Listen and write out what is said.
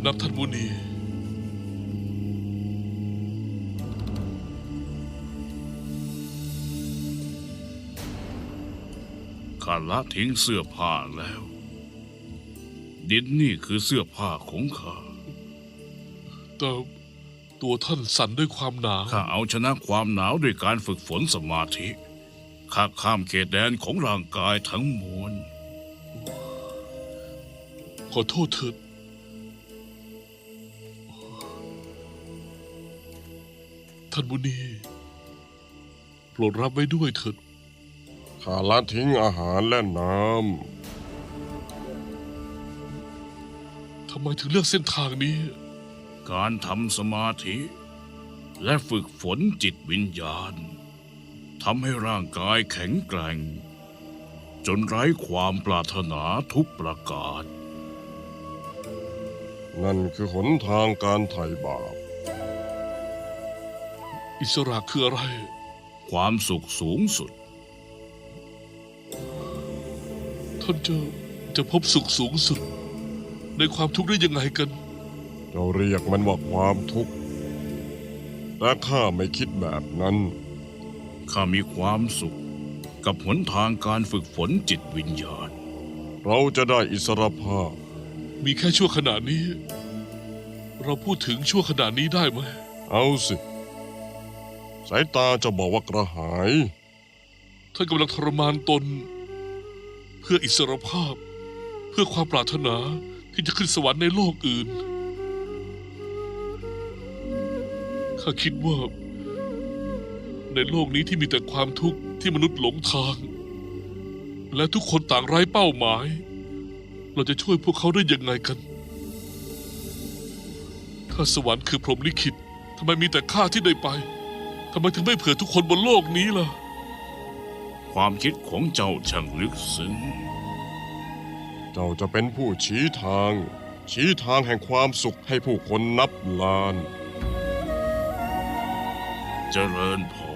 ำนักท่านมุนี ข้าละทิ้งเสื้อผ้าแล้ว ดินนี่คือเสื้อผ้าของข้า แต่ตัวท่านสั่นด้วยความหนาว ข้าเอาชนะความหนาวด้วยการฝึกฝนสมาธิ ข้าข้ามเขตแดนของร่างกายทั้งมวล ขอโทษเถิด ท่านมุนี โปรดรับไว้ด้วยเถิด ข้าละทิ้งอาหารและน้ทำไมถึงเลือกเส้นทางนี้ การทำสมาธิ และฝึกฝนจิตวิญญาณทำให้ร่างกายแข็งแกร่ง จนไร้ความปรารถนาทุกประการำนั่นคือหนทางการไถ่บาป อิสระคืออะไร ความสุขสูงสุด ท่านจะจะพบสุขสูงสุด ในความทุกข์ได้ยังไงกันเราเรียกมันว่าความทุกข์ แต่ข้าไม่คิดแบบนั้น ข้ามีความสุข กับหนทางการฝึกฝนจิตวิญญาณ เราจะได้อิสรภาพ มีแค่ชั่วขณะนี้ เราพูดถึงชั่วขณะนี้ได้ไหม เอาสิ สายตาจะบอกว่ากระหาย ท่านกำลังทรมานตน เพื่ออิสรภาพ เพื่อความปรารถนาที่จะขึ้นสวรรค์ในโลกอื่น ข้าคิดว่า ในโลกนี้ที่มีแต่ความทุกข์ที่มนุษย์หลงทาง และทุกคนต่างไร้เป้าหมาย เราจะช่วยพวกเขาได้ยังไงกัน ถ้าสวรรค์คือพรหมลิขิตทำไมมีแต่ข้าที่ได้ไปำไมถึงไม่เผื่อทุกคนบนโลกนี้ล่ะ ความคิดของเจ้าช่างลึกซึ้ง เจ้าจะเป็นผู้ชี้ทาง ชี้ทางแห่งความสุขให้ผู้คนนับล้าน เจริญพร